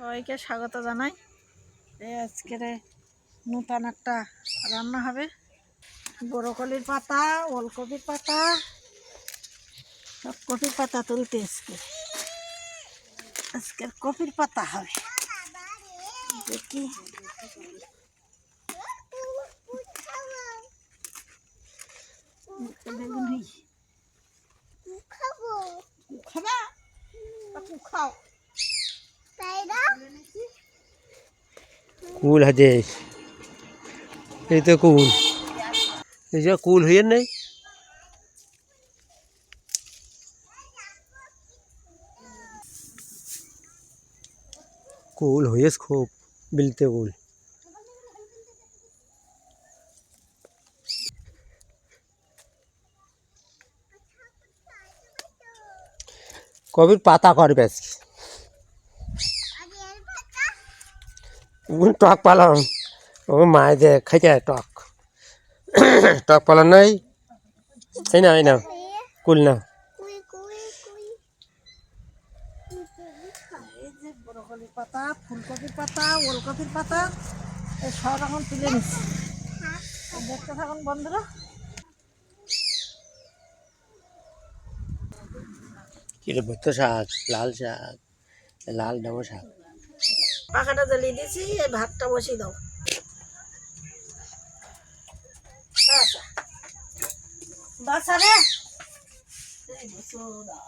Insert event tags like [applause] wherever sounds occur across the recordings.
সবাইকে স্বাগত জানাই আজকের নূতন একটা রান্না হবে বড়কলির পাতা ওলকপির পাতা সব কপির পাতা তুলতে আজকে আজকের কপির পাতা হবে দেখি হয়েছে খাবা খাও কুল হাজে এই তো কুল এই যে কুল হইয়ের নাই কুল হইয়েস খুব বিলতে কুল কবির পাতা করবে আজকে উন টক পালন ও মায় দে খাইতে টক টক পালং নাই এই না এই না কুল না এই পাতা ফুলকপির পাতা ওলকপির পাতা এই সব রকম তুলে নিচ্ছি দেখতে থাকুন বন্ধুরা কিরে ভত্ত শাক? লাল শাক? লাল ডামো শাক? পাখাটা জ্বালিয়ে দিয়েছি এই ভাতটা বসিয়ে দাও। আচ্ছা। বাসা রে। এই বসো দাও।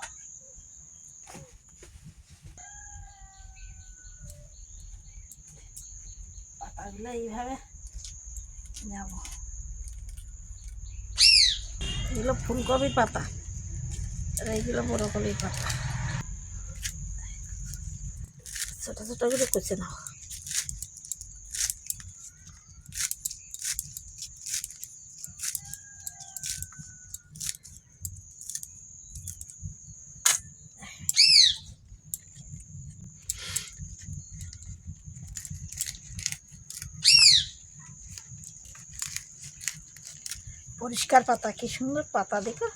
পাতাগুলো এইভাবে নেব। এগুলো ফুলকপির পাতা আর এইগুলো বড়কলির পাতা। ছোট ছোট করে কুচে নাও। পরিষ্কার পাতা কি সুন্দর পাতা দেখো।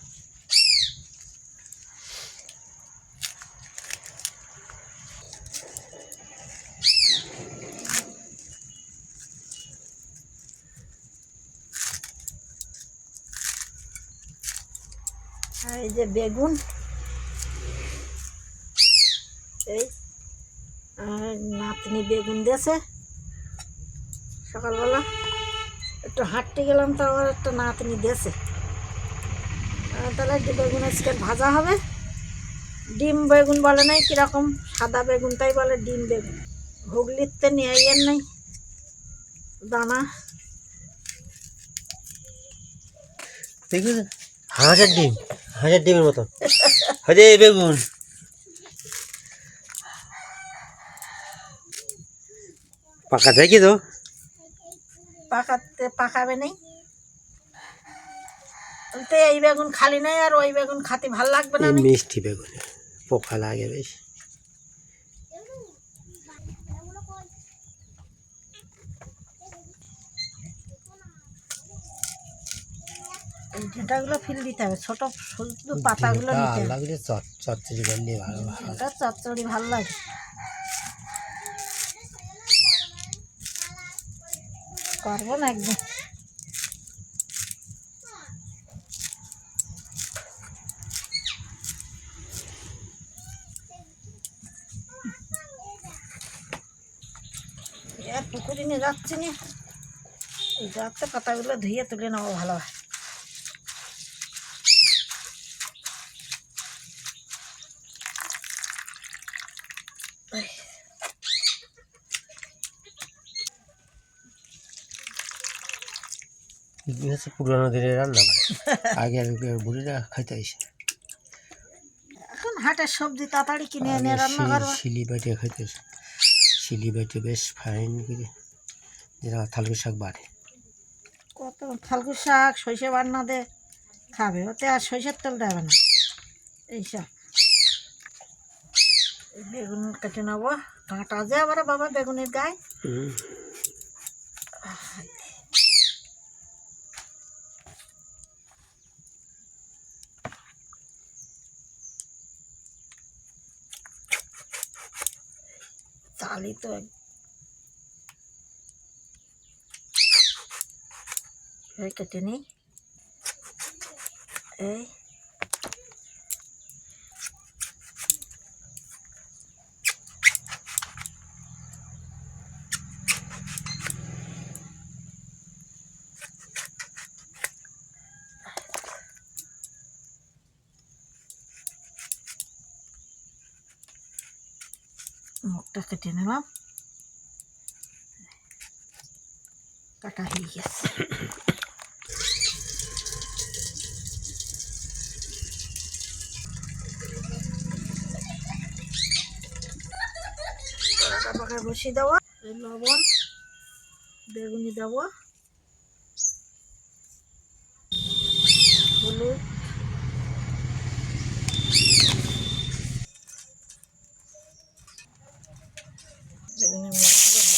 যে বেগুন। এই, আর নাতনি বেগুন দিয়েছে। সকালবেলা একটু হাঁটতে গেলাম তো আমার একটা নাতনি দিয়েছে। তাহলে একটু বেগুন আজকে ভাজা হবে। ডিম বেগুন বলে নাই, কীরকম সাদা বেগুন তাই বলে ডিম বেগুন। হুগলিতে নিয়ে আইয়ের নাই। দানা। হাজার ডিম। হাজার ডিমের মতো। হাজে বেগুন। পাকা দেখি তো? পাকাতে পাকাবে নেই। এই বেগুন খালি নাই আর ওই বেগুন খাতে ভালো লাগবে নি? মিষ্টি বেগুন পোকা লাগে বেশ। দিতে হবে ছোট শুধু পাতাগুলো নিতে হবে। চচ্চড়ি করলে ভালো ভালো চচ্চড়ি ভালো লাগে। করব না একদম পুকুরে নিয়ে যাচ্ছি না। যাতে পাতাগুলো ধুয়ে তুলে নেব ভালো এগুলো হচ্ছে পুরোনো দিনের রান্না করে [laughs] আগে বুড়িরা খাইতে আসে এখন হাটের সবজি তাড়াতাড়ি কিনে এনে রান্না করব। শিলি বাটে খাইতে আসে শিলি বাটে বেশ ফাইন করে যেটা থালকি শাক বাড়ে। কত ফালকু শাক সর্ষে বান্না দে খাবে। ওতে আর সর্ষের তেল দেবে না। এইসব এই বেগুন কেটে নেব। কাঁটা যে আবার বাবা বেগুনের গায়ে। খালি তো এক- এই কেটে নিই এই মুখটা কেটে নিলাম কাটা হয়ে গেছে পাকায় বসিয়ে দেওয়া লবণ বেগুনি দেবো হলুদ বেগুনের মধ্যে দেবো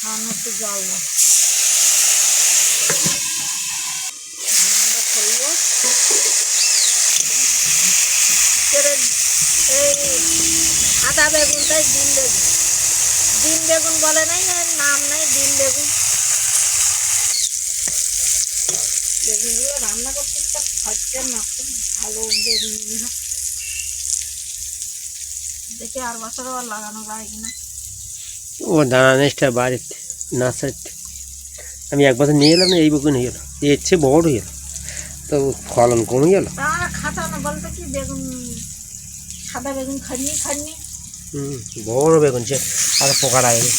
সামনে একটু জল দাও ঢাকনাটা খুলবো করে এই সাদা বেগুনটাই ডিম বেগুন। ডিম বেগুন বলে নাই এর নাম নাই ডিম বেগুন। বেগুনগুলো রান্না করতে খরচা না খুব ভালো বেগুন। দেখি আর বছর আবার লাগানো যায় কিনা। ও দানা নেসটা বাড়িতে নার্সারিতে আমি এক বছর নিয়ে এলাম না এই বেগুন হয়ে গেল। এর চেয়ে বড় হয়ে গেল। তো ফলন কমে গেল। খাতা না বলতো কি বেগুন সাদা বেগুন খাননি খাননি হুম বড় বেগুন সে আর পোকা লাগেনি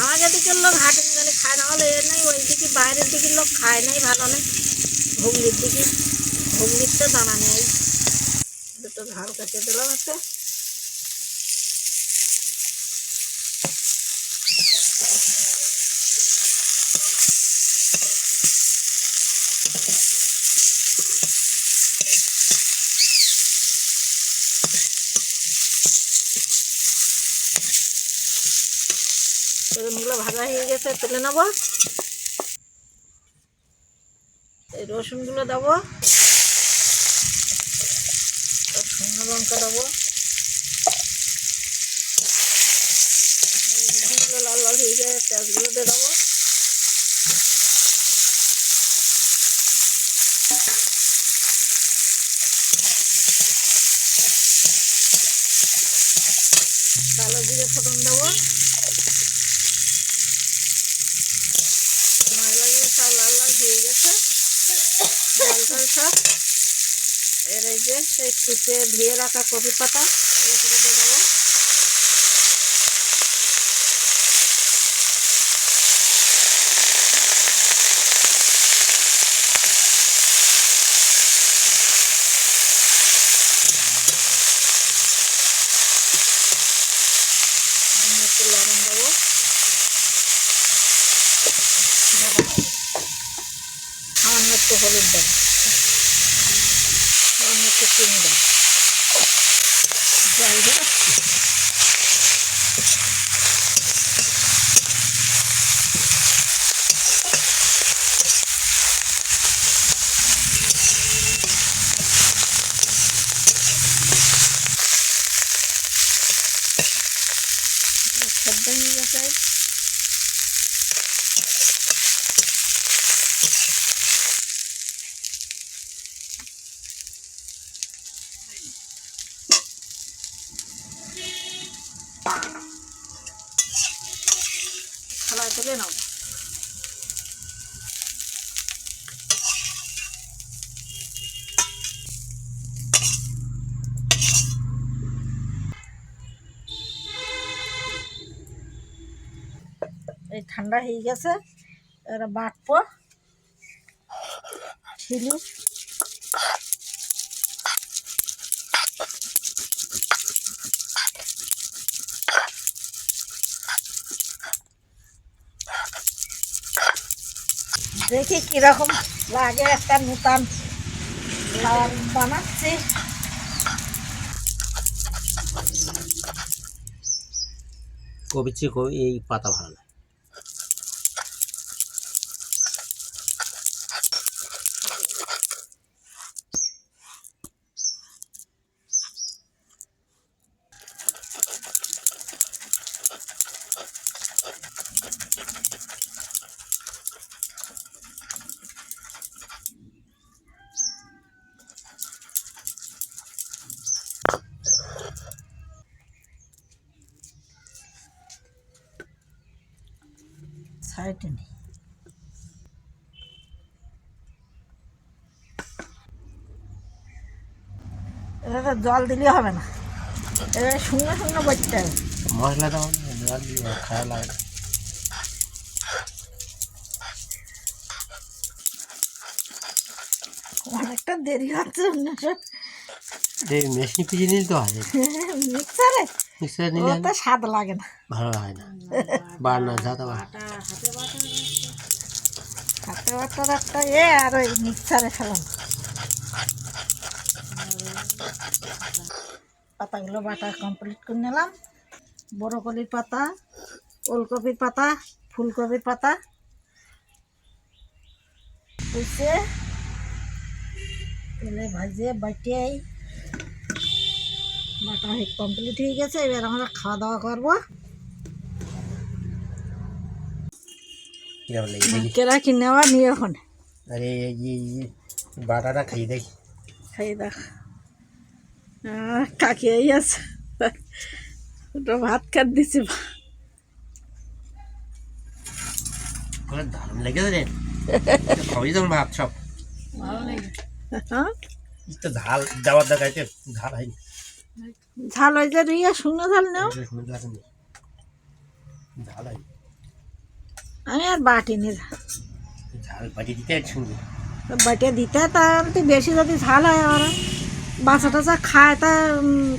আমাদের দিকের লোক হাটে গেলে খায় না হলে এর নাই ওই দিকে বাইরের দিকের লোক খায় নাই ভালো নেই। হুগলির দিকে হুগলির তো দানা নেই। দুটো ঝাল কাটে দিলাম একটা। বেগুনগুলো ভাজা হয়ে গেছে, তুলে নেব। এই রসুনগুলো দেবো। শুকনো লঙ্কা দেবো। লাল লাল হয়ে যায় পেঁয়াজগুলো দিয়ে দেবো কালো জিরে ফোটন দেবো মাছগুলো সব লাল লাল হয়ে গেছে। জল সব। এর এই যে সেই কুচে ধুয়ে রাখা কপি পাতা। এর উপরে দিয়ে দেবো আমি একটু লবণ দেবো সামান্য একটু হলুদ দেন একটু চিনি দেন সেদ্ধ হয়ে গেছে থালায় তুলে নাও এই ঠান্ডা হয়ে গেছে। এরা বাটবো। ছিলি। দেখি কীরকম লাগে একটা নূতন বানাচ্ছি। কবির চেয়ে কবি এই পাতা ভালো লাগে। নেই। এটা তো জল দিলে হবে না। এবারে শুকনো শুকনো করতে হবে। মশলা দাও জল লাগে অনেকটা দেরি হচ্ছে। মেশিন পিছিয়ে তো হয়। মিক্সারে? মিক্সার নিলে তো স্বাদ লাগে না। ভালো হয় না। বার না যা তো হাতে বাটার একটা এ আর ওই মিক্সারে ফেলাম। পাতাগুলো বাটা কমপ্লিট করে নিলাম। বড়কলির পাতা ওলকপির পাতা ফুলকপির পাতা। তেলে ভাজে বাটিয়ে বাটা হয়ে কমপ্লিট হয়ে গেছে এবার আমরা খাওয়া দাওয়া করব। কেরা নিয়ে এখন। আরে বাটাটা খাই দেখি। খাই দেখ। আহ, কাকি আছে। ওটা ভাত খাত দিছি। দারুণ লেগেছে রে। ভাত সব? এই ঝাল দেওয়ার দেখাইতে ঝাল হয়নি। ঝাল ওই যে রিয়া শুকনো ঝাল নেও। এটা শুনে লাগেনি ঝাল হয়নি আমি আর বাটি নি ঝাল বাটি দিতে শুনবি বাটিয়ে দিতে তা তো বেশি যদি ঝাল হয় আর বাচ্চা টাচা খায় তা উম,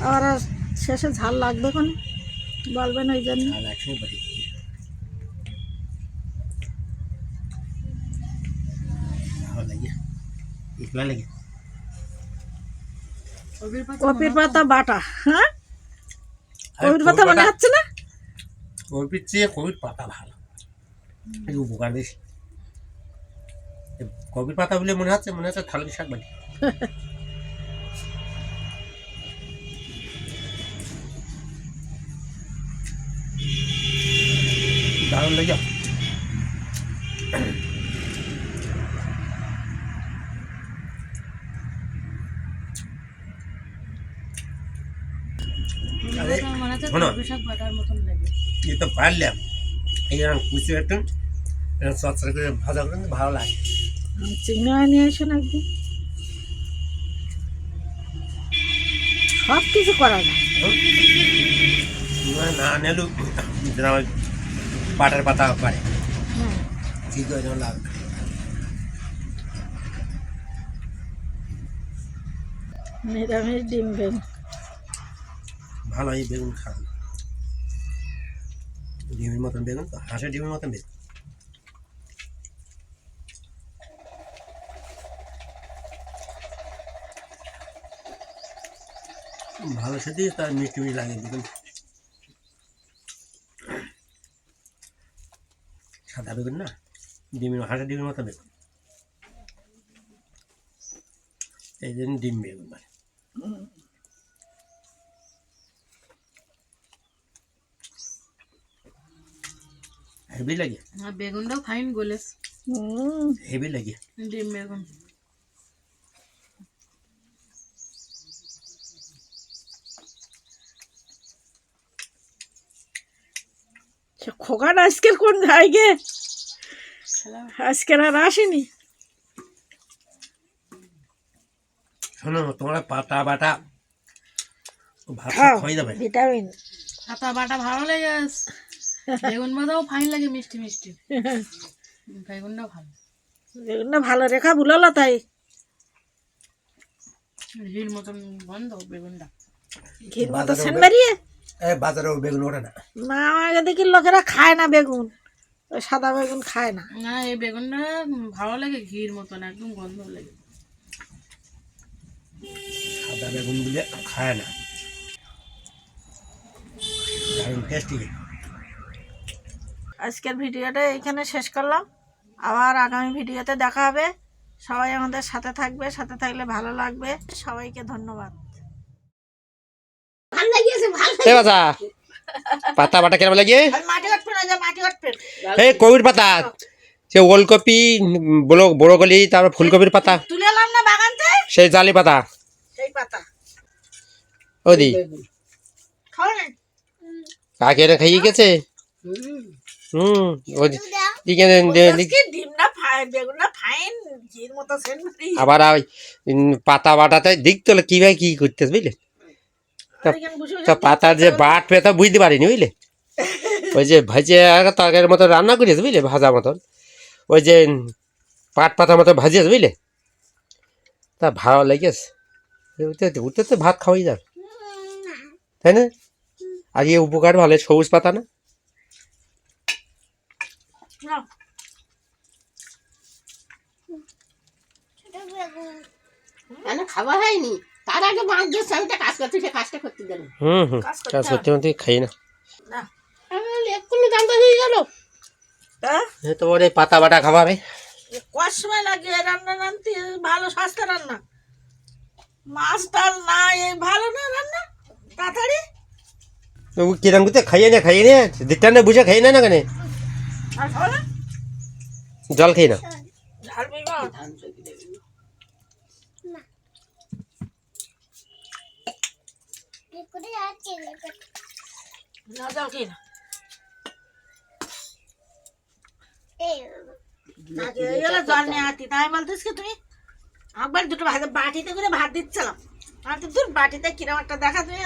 আবার আর শেষে ঝাল লাগবে কোন? বলবেন ওই জন্য। ঝাল একসঙ্গে বাটি দিতে। ভালো লাগে। একলা লাগে। কপির পাতা বাটা হ্যাঁ? আরে কপির পাতা মনে হচ্ছে না? কপির চেয়ে কপির পাতা ভালো। এই উপকার বেশি এ কপির পাতা বলে মনে হচ্ছে মনে হচ্ছে থালকি শাক বাটি। দারুণ লেগে। শোনো। তো পারলাম। কুচি একটু এরকম চচ্চড়া করে ভাজা করে ভালো লাগে। চিংড়ি নিয়ে আসুন একদিন। সব কিছু করা যায়। না নেলু যেন পাটের পাতা পারে। ঠিক হয়ে লাগবে ডিম বেগুন ভালো এই বেগুন খান। ডিমের মতন বেগুন তো? হাঁসের ডিমের মতন বেগুন? ভালো সাথে তার মিষ্টি মিষ্টি লাগে বেগুন সাদা বেগুন না? ডিমের হাঁসের ডিমের মতো বেগুন। এই জন্য ডিম বেগুন। মানে হেভি লাগে। আর বেগুনটাও ফাইন গোলেস হেভি লাগে। ডিম বেগুন। সে খোকাটা আজকের কোন জায়গায় আজকের আর আসেনি? শোনো তোমার পাতা বাটা ভাত খাও খাওয়াই যাবে ভিটামিন। পাতা বাটা ভালো লাগে বেগুন বাটাও ফাইন লাগে মিষ্টি মিষ্টি। বেগুনটাও ভালো। বেগুনটা ভালো রেখা বুলালো তাই? হির মতন গন্ধ বেগুনটা। ঘির মতো সেন এই বেগুন ওঠে না। না আমাকে দেখি লোকেরা খায় না বেগুন। ওই সাদা বেগুন খায় না। না এই বেগুনটা ভালো লাগে ঘির মতন একদম গন্ধ লাগে। সাদা বেগুন খায় না। দারুণ টেস্টি আজকের ভিডিওটা এইখানে শেষ করলাম। আবার আগামী ভিডিওতে দেখা হবে। সবাই আমাদের সাথে থাকবে সাথে থাকলে ভালো লাগবে। সবাইকে ধন্যবাদ। পাতা বাটা কেমন লাগে এই কবির পাতা সে ওলকপি বড় বড়গলি তারপর ফুলকপির পাতা। তুলে এলাম না বাগানতে? সেই জালি পাতা। সেই পাতা। ওদি খাও না। কাকে খাইয়ে গেছে? হুম ওই এখানে না ফাইন না ফাইন মতো সেন্ট মারি আবার ওই পাতা বাটাতে দেখতে হলে কীভাবে কি করতে বুঝলে? তো পাতার যে বাট পেতা বুঝতে পারিনি বুঝলে? ওই যে ভেজে তরকারির মতো রান্না করিয়েছে বুঝলে ভাজা মতন। ওই যে পাট পাতার মতো ভাজিয়েছে বুঝলে? তা ভালো লেগেছে। উঠতে উঠতে তো ভাত খাওয়াই যাবে। তাই না? আর ইয়ে উপকার ভালো সবুজ পাতা না? মানে খাওয়া হয়নি? তার আগে মাছ দিয়ে সঙ্গে কাজ করতে সে কাজটা করতে দেন হুম হুম কাজ করতে করতে খাই না। না। এক্ষুনি দামটা হয়ে গেল। হ্যাঁ? এ তো ওর এই পাতা বাটা খাবার কত সময় লাগে রান্না রান্নতে ভালো স্বাস্থ্য রান্না। মাছ টাল না এই ভালো না রান্না? তাড়াতাড়ি। কিরম করতে খাইয়ে না খাইয়ে না। দিকটা না বুঝে খাইয়ে না না কেন? জল না। না খেয়ে না জল নিয়ে আতি তাই বলতেছ কি তুমি? একবার দুটো ভাত বাটিতে করে ভাত দিচ্ছিলাম। আর তো দূর বাটিতে কিরম একটা দেখা তুমি